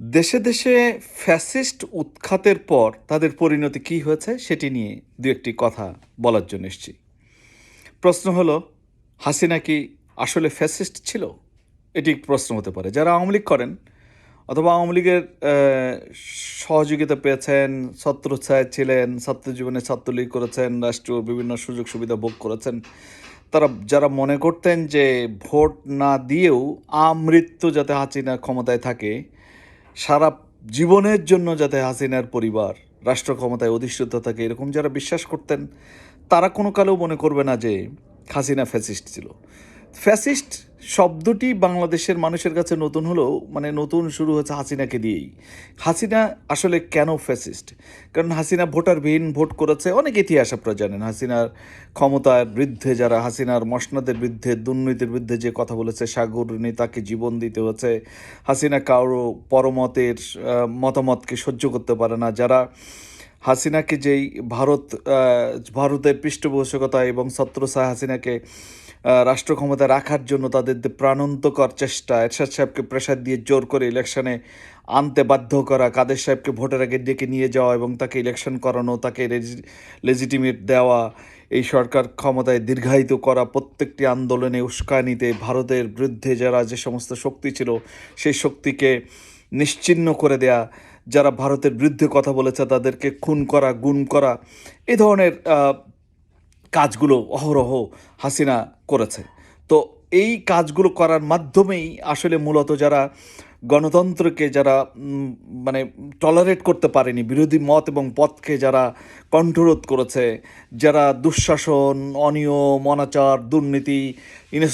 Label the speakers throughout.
Speaker 1: দেশে দেশে ফ্যাসিস্ট উৎখাতের পর তাদের পরিণতি কী হয়েছে সেটি নিয়ে দু একটি কথা বলার জন্য এসেছি। প্রশ্ন হলো, হাসিনা কি আসলে ফ্যাসিস্ট ছিল? এটি প্রশ্ন হতে পারে। যারা আওয়ামী লীগ করেন অথবা আওয়ামী লীগের সহযোগিতা পেয়েছেন ছত্রছায় ছিলেন ছাত্র জীবনে ছাত্রলীগ করেছেন, রাষ্ট্রীয় বিভিন্ন সুযোগ সুবিধা ভোগ করেছেন, তারা, যারা মনে করতেন যে ভোট না দিয়েও আমৃত্যু যাতে হাসিনা ক্ষমতায় থাকে সারা জীবনের জন্য যাতে হাসিনার পরিবার রাষ্ট্র ক্ষমতায় অধিষ্ঠিত থাকে, এরকম যারা বিশ্বাস করতেন, তারা কোনো কালেও মনে করবে না যে হাসিনা ফ্যাসিস্ট ছিল। ফ্যাসিস্ট শব্দটি বাংলাদেশের মানুষের কাছে নতুন হলেও মানে নতুন শুরু হচ্ছে হাসিনাকে দিয়েই। হাসিনা আসলে কেন ফ্যাসিস্ট কারণ হাসিনা ভোটারবিহীন ভোট করেছে, অনেক ইতিহাস আপনারা জানেন। হাসিনার ক্ষমতার বিরুদ্ধে, যারা হাসিনার মসনদের বিরুদ্ধে, দুর্নীতির বিরুদ্ধে যে কথা বলেছে সাগরণী তাকে জীবন দিতে হচ্ছে, হাসিনা কারও পরমতের মতামতকে সহ্য করতে পারে না। যারা হাসিনাকে যেই ভারত ভারতের পৃষ্ঠপোষকতা এবং ছত্রছায়া হাসিনাকে রাষ্ট্র ক্ষমতায় রাখার জন্য তাদের প্রাণন্তকর চেষ্টা, এরশাদ সাহেবকে প্রেশার দিয়ে জোর করে ইলেকশনে আনতে বাধ্য করা, কাদের সাহেবকে ভোটের আগে ডেকে নিয়ে যাওয়া এবং তাকে ইলেকশন করানো, তাকে লেজিটিমেট দেওয়া, এই সরকার ক্ষমতায় দীর্ঘায়িত করা, প্রত্যেকটি আন্দোলনে উস্কানিতে ভারতের বিরুদ্ধে যারা যে সমস্ত শক্তি ছিল, সেই শক্তিকে নিশ্চিহ্ন করে দেয়া যারা ভারতের বিরুদ্ধে কথা বলেছে, তাদেরকে খুন করা, গুম করা, এ ধরনের কাজগুলো অহরহ হাসিনা করেছে। তো এই কাজগুলো করার মাধ্যমেই আসলে মূলত যারা গণতন্ত্রকে যারা মানে টলারেট করতে পারেনি, বিরোধী মত এবং পথকে যারা কণ্ঠরোধ করেছে, যারা দুঃশাসন, অনিয়ম, অনাচার, দুর্নীতি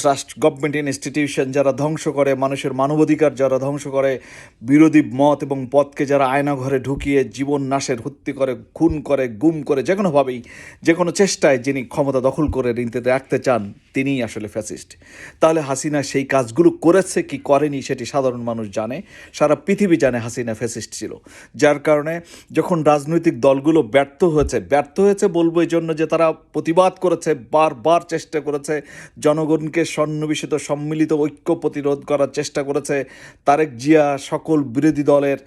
Speaker 1: রাষ্ট্র গভর্নমেন্ট ইনস্টিটিউশন যারা ধ্বংস করে, মানুষের মানবাধিকার যারা ধ্বংস করে, বিরোধী মত এবং পথকে যারা আয়নাঘরে ঢুকিয়ে জীবন নাশের হত্যি করে, খুন করে, গুম করে, যে কোনোভাবেই যে কোনো চেষ্টায় যিনি ক্ষমতা দখল করে নিতে রাখতে চান, তিনিই আসলে ফ্যাসিস্ট তাহলে হাসিনা সেই কাজগুলো করেছে কি করেনি, সেটি সাধারণ মানুষ জানে, সারা পৃথিবী জানে হাসিনা ফ্যাসিস্ট ছিল। যার কারণে যখন রাজনৈতিক দলগুলো ব্যর্থ হয়েছে ব্যর্থ হয়েছে বলব এই জন্য যে তারা প্রতিবাদ করেছে, বারবার চেষ্টা করেছে, জনগণকে সন্নিবেশিত, সম্মিলিত ঐক্য প্রতিরোধ করার চেষ্টা করেছে, তারেক জিয়া সকল বিরোধী দলের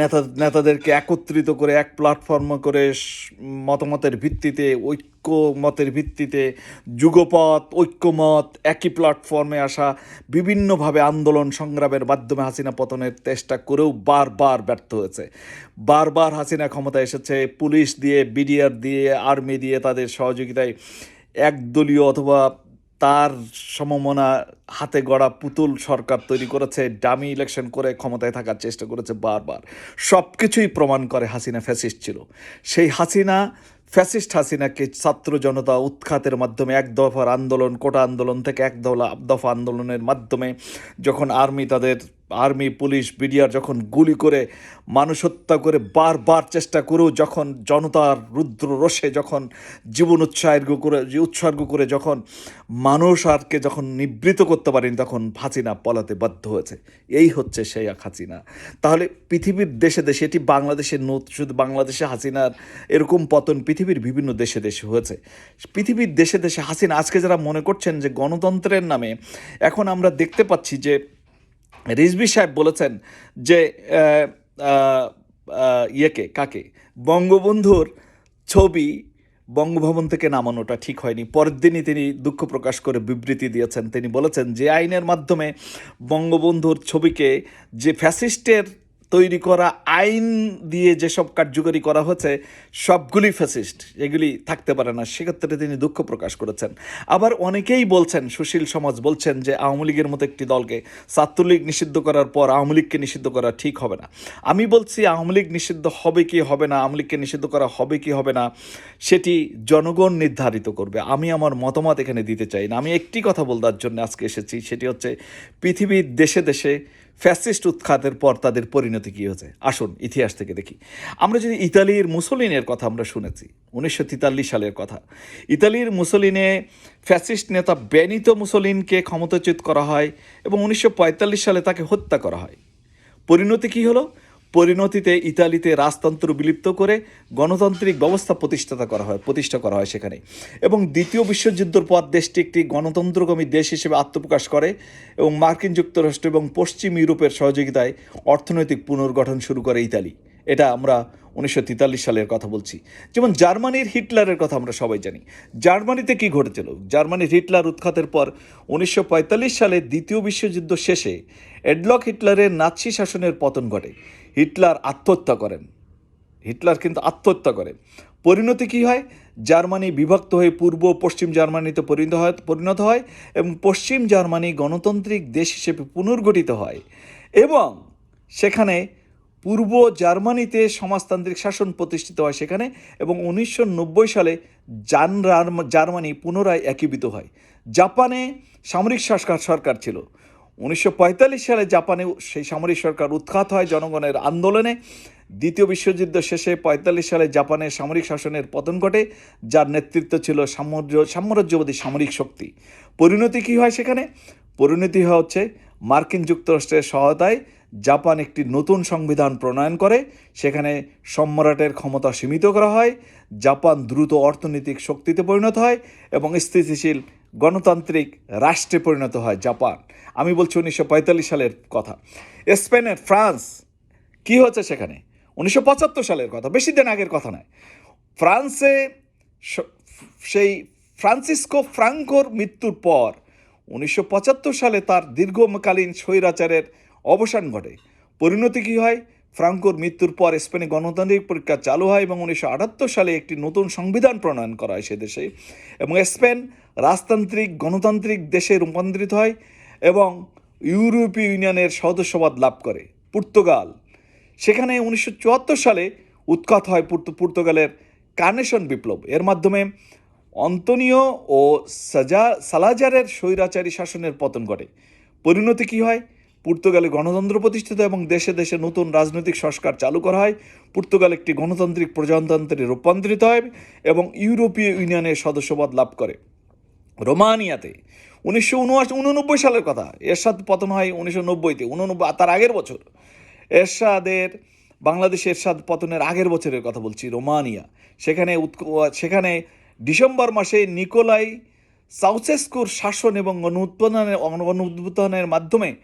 Speaker 1: নেতা নেতাদেরকে একত্রিত করে, এক প্ল্যাটফর্ম করে মতামতের ভিত্তিতে ঐক্য মতের ভিত্তিতে যুগপথ ঐক্যমত, একই প্ল্যাটফর্মে আসা বিভিন্নভাবে আন্দোলন সংগ্রামের মাধ্যমে হাসিনা পতনের চেষ্টা করেও বারবার ব্যর্থ হয়েছে। বারবার হাসিনা ক্ষমতায় এসেছে, পুলিশ দিয়ে, বিডিআর দিয়ে, আর্মি দিয়ে তাদের সহযোগিতায় একদলীয় অথবা তার সমমনা হাতে গড়া পুতুল সরকার তৈরি করেছে, ডামি ইলেকশন করে ক্ষমতায় থাকার চেষ্টা করেছে বারবার। সব কিছুই প্রমাণ করে হাসিনা ফ্যাসিস্ট ছিল। সেই হাসিনা ফ্যাসিস্ট হাসিনাকে ছাত্র জনতা উৎখাতের মাধ্যমে এক দফার আন্দোলন, কোটা আন্দোলন থেকে এক দফা দফা আন্দোলনের মাধ্যমে যখন আর্মি তাদের আর্মি, পুলিশ, বিডিআর যখন গুলি করে, মানুষ হত্যা করে বারবার চেষ্টা করেও যখন জনতার রুদ্র রোষে যখন জীবন উৎসর্গ করে উৎসর্গ করে যখন মানুষ আরকে যখন নিবৃত করতে পারেনি, তখন হাসিনা পলাতে বাধ্য হয়েছে। এই হচ্ছে সেই এক হাসিনা। তাহলে পৃথিবীর দেশে দেশে এটি বাংলাদেশের শুধু বাংলাদেশে হাসিনার এরকম পতন পৃথিবীর বিভিন্ন দেশে দেশে হয়েছে। পৃথিবীর দেশে দেশে হাসিনা, আজকে যারা মনে করছেন যে গণতন্ত্রের নামে, এখন আমরা দেখতে পাচ্ছি যে রিজভি সাহেব বলেছেন যে ইয়েকে, কাকে? বঙ্গবন্ধুর ছবি বঙ্গভবন থেকে নামানোটা ঠিক হয়নি। পরের দিনই তিনি দুঃখ প্রকাশ করে বিবৃতি দিয়েছেন। তিনি বলেছেন যে, আইনের মাধ্যমে বঙ্গবন্ধুর ছবিকে যে ফ্যাসিস্টের তৈরি করা আইন দিয়ে যেসব কার্যকরী করা হচ্ছে, সবগুলি ফ্যাসিস্ট এগুলি থাকতে পারে না। সেক্ষেত্রে তিনি দুঃখ প্রকাশ করেছেন। আবার অনেকেই বলছেন, সুশীল সমাজ বলছেন যে আওয়ামী লীগের মতো একটি দলকে ছাত্রলীগ নিষিদ্ধ করার পর আওয়ামী লীগকে নিষিদ্ধ করা ঠিক হবে না। আমি বলছি, আওয়ামী লীগ নিষিদ্ধ হবে কি হবে না, আওয়ামী লীগকে নিষিদ্ধ করা হবে কি হবে না, সেটি জনগণ নির্ধারিত করবে। আমি আমার মতামত এখানে দিতে চাই না। আমি একটি কথা বলবার জন্য আজকে এসেছি, সেটি হচ্ছে পৃথিবীর দেশে দেশে ফ্যাসিস্ট উৎখাতের পর তাদের পরিণতি কী হয়েছে? আসুন, ইতিহাস থেকে দেখি। আমরা যদি ইতালির মুসলিনের কথা আমরা শুনেছি, উনিশশো তেতাল্লিশ সালের কথা, ইতালির মুসলিনে ফ্যাসিস্ট নেতা বেনিত মুসলিনকে ক্ষমতাচ্যুত করা হয় এবং উনিশশো পঁয়তাল্লিশ সালে তাকে হত্যা করা হয়। পরিণতি কী হলো? পরিণতিতে ইতালিতে রাজতন্ত্র বিলুপ্ত করে গণতান্ত্রিক ব্যবস্থা প্রতিষ্ঠাতা করা হয়, প্রতিষ্ঠা করা হয় সেখানে। এবং দ্বিতীয় বিশ্বযুদ্ধের পর দেশটি একটি গণতন্ত্রগামী দেশ হিসেবে আত্মপ্রকাশ করে এবং মার্কিন যুক্তরাষ্ট্র এবং পশ্চিম ইউরোপের সহযোগিতায় অর্থনৈতিক পুনর্গঠন শুরু করে ইতালি। এটা আমরা উনিশশো তেতাল্লিশ সালের কথা বলছি। যেমন জার্মানির হিটলারের কথা আমরা সবাই জানি। জার্মানিতে কি ঘটেছিল? জার্মানির হিটলার উৎখাতের পর উনিশশো পঁয়তাল্লিশ সালে দ্বিতীয় বিশ্বযুদ্ধ শেষে এডলক হিটলারের নাৎসি শাসনের পতন ঘটে। হিটলার আত্মহত্যা করেন। হিটলার কিন্তু আত্মহত্যা করে। পরিণতি কি হয়? জার্মানি বিভক্ত হয়ে পূর্ব পশ্চিম জার্মানিতে পরিণত হয় পরিণত হয় এবং পশ্চিম জার্মানি গণতান্ত্রিক দেশ হিসেবে পুনর্গঠিত হয় এবং সেখানে পূর্ব জার্মানিতে সমাজতান্ত্রিক শাসন প্রতিষ্ঠিত হয় সেখানে এবং উনিশশো নব্বই সালে জার্মানি পুনরায় একীভূত হয়। জাপানে সামরিক সরকার ছিল। উনিশশো পঁয়তাল্লিশ সালে জাপানে সেই সামরিক সরকার উৎখাত হয় জনগণের আন্দোলনে। দ্বিতীয় বিশ্বযুদ্ধ শেষে পঁয়তাল্লিশ সালে জাপানের সামরিক শাসনের পতন ঘটে, যার নেতৃত্ব ছিল সাম্রাজ্য, সাম্রাজ্যবাদী সামরিক শক্তি। পরিণতি কী হয় সেখানে? পরিণতি হচ্ছে মার্কিন যুক্তরাষ্ট্রের সহায়তায় জাপান একটি নতুন সংবিধান প্রণয়ন করে। সেখানে সম্রাটের ক্ষমতা সীমিত করা হয়, জাপান দ্রুত অর্থনৈতিক শক্তিতে পরিণত হয় এবং স্থিতিশীল গণতান্ত্রিক রাষ্ট্রে পরিণত হয় জাপান। আমি বলছি উনিশশো পঁয়তাল্লিশ সালের কথা। স্পেনের ফ্রান্স, কি হচ্ছে সেখানে? উনিশশো পঁচাত্তর সালের কথা, বেশি দিন আগের কথা নয়। ফ্রান্সে সেই ফ্রান্সিসকো ফ্রাঙ্কোর মৃত্যুর পর উনিশশো পঁচাত্তর সালে তার দীর্ঘকালীন স্বৈরাচারের অবসান ঘটে। পরিণতি কী হয়? ফ্রাঙ্কোর মৃত্যুর পর স্পেনে গণতান্ত্রিক পরীক্ষা চালু হয় এবং উনিশশো আটাত্তর সালে একটি নতুন সংবিধান প্রণয়ন করা হয় সে দেশে। এবং স্পেন রাজতান্ত্রিক, গণতান্ত্রিক দেশে রূপান্তরিত হয় এবং ইউরোপীয় ইউনিয়নের সদস্যপদ লাভ করে, পর্তুগাল। সেখানে উনিশশো চুয়াত্তর সালে উৎখাত হয় পর্তু- পর্তুগালের কার্নেশন বিপ্লব। এর মাধ্যমে অন্তনীয় ও সাজা, সালাজারের স্বৈরাচারী শাসনের পতন ঘটে। পরিণতি কী হয়? পর্তুগালে গণতন্ত্র প্রতিষ্ঠিত এবং দেশে দেশে নতুন রাজনৈতিক সংস্কার চালু করা হয়। পর্তুগাল একটি গণতান্ত্রিক প্রজাতন্ত্রে রূপান্তরিত হয় এবং ইউরোপীয় ইউনিয়নের সদস্যপদ লাভ করে। রোমানিয়াতে উনিশশো উননব্বই সালের কথা। এরশাদ পতন হয় উনিশশো নব্বইতে, উননব্বই, তার আগের বছর। এরশাদের, বাংলাদেশ এরশাদ পতনের আগের বছরের কথা বলছি, রোমানিয়া। সেখানে সেখানে ডিসেম্বর মাসে নিকোলাই সাউসেস্কুর শাসন এবং অনুৎপাদনের অনুদ্বোধনের মাধ্যমে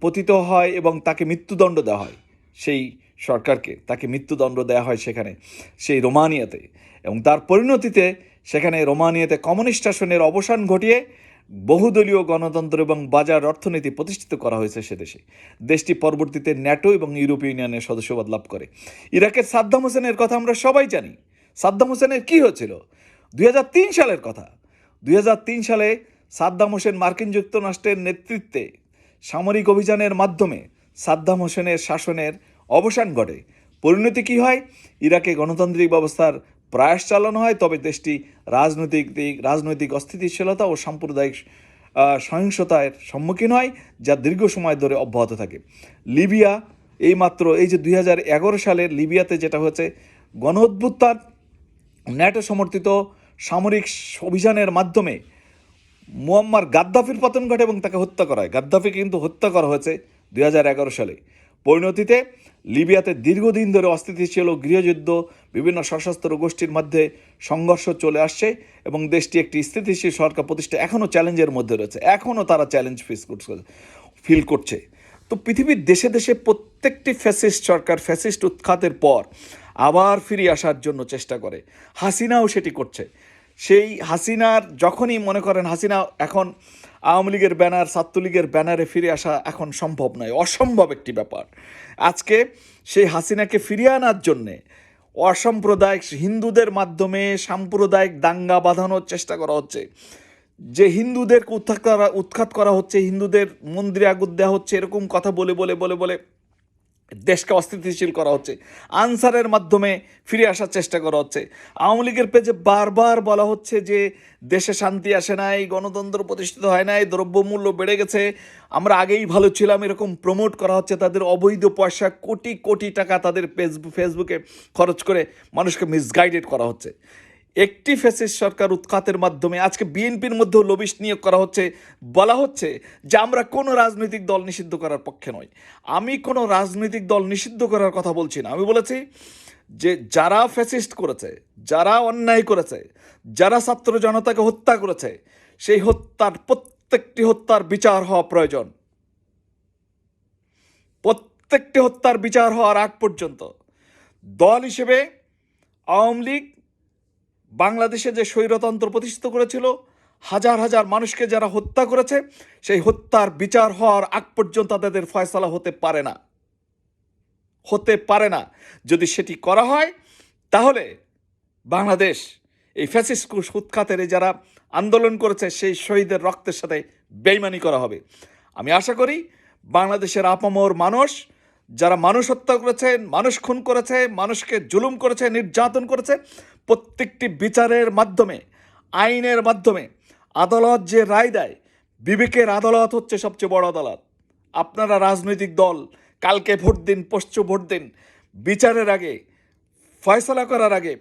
Speaker 1: পতিত হয় এবং তাকে মৃত্যুদণ্ড দেওয়া হয়। সেই সরকারকে তাকে মৃত্যুদণ্ড দেওয়া হয় সেখানে, সেই রোমানিয়াতে। এবং তার পরিণতিতে সেখানে রোমানিয়াতে কমিউনিস্ট শাসনের অবসান ঘটিয়ে বহুদলীয় গণতন্ত্র এবং বাজার অর্থনীতি প্রতিষ্ঠিত করা হয়েছে সে দেশে। দেশটি পরবর্তীতে ন্যাটো এবং ইউরোপীয় ইউনিয়নের সদস্যপদ লাভ করে। ইরাকের সাদ্দাম হোসেনের কথা আমরা সবাই জানি। সাদ্দাম হোসেনের কী হয়েছিল? দুই হাজার তিন সালের কথা। দুই হাজার তিন সালে সাদ্দাম হোসেন মার্কিন যুক্তরাষ্ট্রের নেতৃত্বে সামরিক অভিযানের মাধ্যমে সাদ্দাম হোসেনের শাসনের অবসান ঘটে। পরিণতি কী হয়? ইরাকে গণতান্ত্রিক ব্যবস্থার প্রয়াস চালানো হয়, তবে দেশটি রাজনৈতিক দিক, রাজনৈতিক অস্থিতিশীলতা ও সাম্প্রদায়িক সহিংসতার সম্মুখীন হয়, যা দীর্ঘ সময় ধরে অব্যাহত থাকে। লিবিয়া এইমাত্র এই যে দুই সালের লিবিয়াতে যেটা হয়েছে গণ অভ্যুত্থান ন্যাটো সমর্থিত সামরিক অভিযানের মাধ্যমে মুয়াম্মার গাদ্দাফির পতন ঘটে এবং তাকে হত্যা করা হয়। গাদ্দাফি কিন্তু হত্যা করা হয়েছে দুই হাজার এগারো সালে। পরিণতিতে লিবিয়াতে দীর্ঘদিন ধরে অস্থিতিশীল ও গৃহযুদ্ধ, বিভিন্ন সশস্ত্র গোষ্ঠীর মধ্যে সংঘর্ষ চলে আসছে এবং দেশটি একটি স্থিতিশীল সরকার প্রতিষ্ঠা এখনও চ্যালেঞ্জের মধ্যে রয়েছে। এখনও তারা চ্যালেঞ্জ ফেস করছে, ফিল করছে। তো পৃথিবীর দেশে দেশে প্রত্যেকটি ফ্যাসিস্ট সরকার ফ্যাসিস্ট উৎখাতের পর আবার ফিরে আসার জন্য চেষ্টা করে। হাসিনাও সেটি করছে। সেই হাসিনার, যখনই মনে করেন হাসিনা এখন আওয়ামী লীগের ব্যানার, ছাত্রলীগের ব্যানারে ফিরে আসা এখন সম্ভব নয়, অসম্ভব একটি ব্যাপার। আজকে সেই হাসিনাকে ফিরিয়ে আনার জন্যে অসাম্প্রদায়িক হিন্দুদের মাধ্যমে সাম্প্রদায়িক দাঙ্গা বাঁধানোর চেষ্টা করা হচ্ছে। যে হিন্দুদেরকে উৎখাত করা উৎখাত করা হচ্ছে, হিন্দুদের মন্দিরে আগুন দেওয়া হচ্ছে, এরকম কথা বলে বলে বলে বলে দেশকে অস্থিতিশীল করা হচ্ছে। আনসারের মাধ্যমে ফিরে আসার চেষ্টা করা হচ্ছে। আওয়ামী লীগের পেজে বারবার বলা হচ্ছে যে, দেশে শান্তি আসে নাই, গণতন্ত্র প্রতিষ্ঠিত হয় নাই, দ্রব্যমূল্য বেড়ে গেছে, আমরা আগেই ভালো ছিলাম, এরকম প্রমোট করা হচ্ছে, তাদের অবৈধ পয়সা কোটি কোটি টাকা তাদের ফেসবুক ফেসবুকে খরচ করে মানুষকে মিসগাইডেড করা হচ্ছে। একটি ফ্যাসিস্ট সরকার উৎখাতের মাধ্যমে আজকে বিএনপির মধ্যেও লবিস্ট নিয়োগ করা হচ্ছে, বলা হচ্ছে যে আমরা কোনো রাজনৈতিক দল নিষিদ্ধ করার পক্ষে নয় আমি কোনো রাজনৈতিক দল নিষিদ্ধ করার কথা বলছি না। আমি বলেছি যে যারা ফ্যাসিস্ট করেছে, যারা অন্যায় করেছে, যারা ছাত্র জনতাকে হত্যা করেছে, সেই হত্যার, প্রত্যেকটি হত্যার বিচার হওয়া প্রয়োজন। প্রত্যেকটি হত্যার বিচার হওয়ার আগ পর্যন্ত দল হিসেবে আওয়ামী লীগ বাংলাদেশে যে স্বৈরতন্ত্র প্রতিষ্ঠিত করেছিল, হাজার হাজার মানুষকে যারা হত্যা করেছে, সেই হত্যার বিচার হওয়ার আগ পর্যন্ত তাদের ফয়সালা হতে পারে না। হতে পারে না। যদি সেটি করা হয়, তাহলে বাংলাদেশ, এই ফ্যাসিস্ট উৎখাতের যারা আন্দোলন করেছে, সেই শহীদের রক্তের সাথে বেইমানি করা হবে। আমি আশা করি বাংলাদেশের আপামর মানুষ, যারা মানুষ হত্যা করেছেন, মানুষ খুন করেছে, মানুষকে জুলুম করেছে, নির্যাতন করেছে প্রত্যেকটি বিচারের মাধ্যমে, আইনের মাধ্যমে আদালত যে রায় দেয়, বিবেকের আদালত হচ্ছে সবচেয়ে বড় আদালত। আপনারা রাজনৈতিক দল, কালকে ভোট দিন পশ্চ ভোট দিন, বিচারের আগে, ফয়সলা করার আগে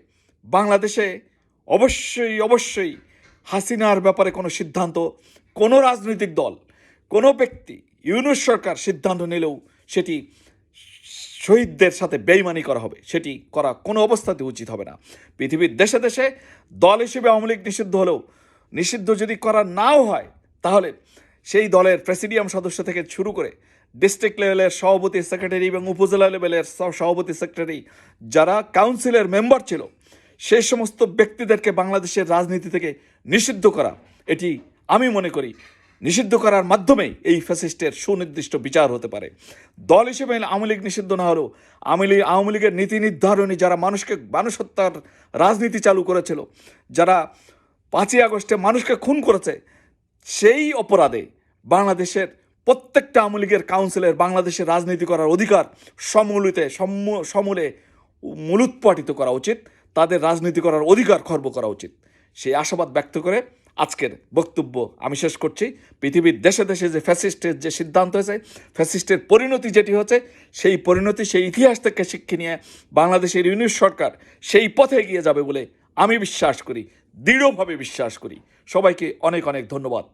Speaker 1: বাংলাদেশে অবশ্যই অবশ্যই হাসিনার ব্যাপারে কোনো সিদ্ধান্ত, কোনো রাজনৈতিক দল, কোনো ব্যক্তি, ইউনুস সরকার সিদ্ধান্ত নিলেও সেটি শহীদদের সাথে বেইমানি করা হবে, সেটি করা কোনো অবস্থাতে উচিত হবে না। পৃথিবীর দেশে দেশে দল হিসেবে আওয়ামী লীগ নিষিদ্ধ হলেও, নিষিদ্ধ যদি করা নাও হয়, তাহলে সেই দলের প্রেসিডিয়াম সদস্য থেকে শুরু করে ডিস্ট্রিক্ট লেভেলের সভাপতি, সেক্রেটারি এবং উপজেলা লেভেলের সভাপতি, সেক্রেটারি যারা কাউন্সিলের মেম্বার ছিল সেই সমস্ত ব্যক্তিদেরকে বাংলাদেশের রাজনীতি থেকে নিষিদ্ধ করা, এটি আমি মনে করি নিষিদ্ধ করার মাধ্যমেই এই ফ্যাসিস্টের সুনির্দিষ্ট বিচার হতে পারে। দল হিসেবে আওয়ামী লীগ নিষিদ্ধ না হলেও আওয়ামী লীগ আওয়ামী লীগের নীতি নির্ধারণী যারা মানুষকে মানুষ হত্যার রাজনীতি চালু করেছিল, যারা পাঁচই আগস্টে মানুষকে খুন করেছে, সেই অপরাধে বাংলাদেশের প্রত্যেকটা আওয়ামী লীগের কাউন্সিলের বাংলাদেশের রাজনীতি করার অধিকার সমূলিতে সমূলে মূলোৎপাটিত করা উচিত। তাদের রাজনীতি করার অধিকার খর্ব করা উচিত। সেই আশাবাদ ব্যক্ত করে আজকের বক্তব্য আমি শেষ করছি। পৃথিবীর দেশে দেশে যে ফ্যাসিস্টের যে সিদ্ধান্ত হয়েছে, ফ্যাসিস্টের পরিণতি যেটি হচ্ছে সেই পরিণতি, সেই ইতিহাস থেকে শিক্ষা নিয়ে বাংলাদেশের ইউনিট সরকার সেই পথে এগিয়ে যাবে বলে আমি বিশ্বাস করি, দৃঢ়ভাবে বিশ্বাস করি। সবাইকে অনেক অনেক ধন্যবাদ।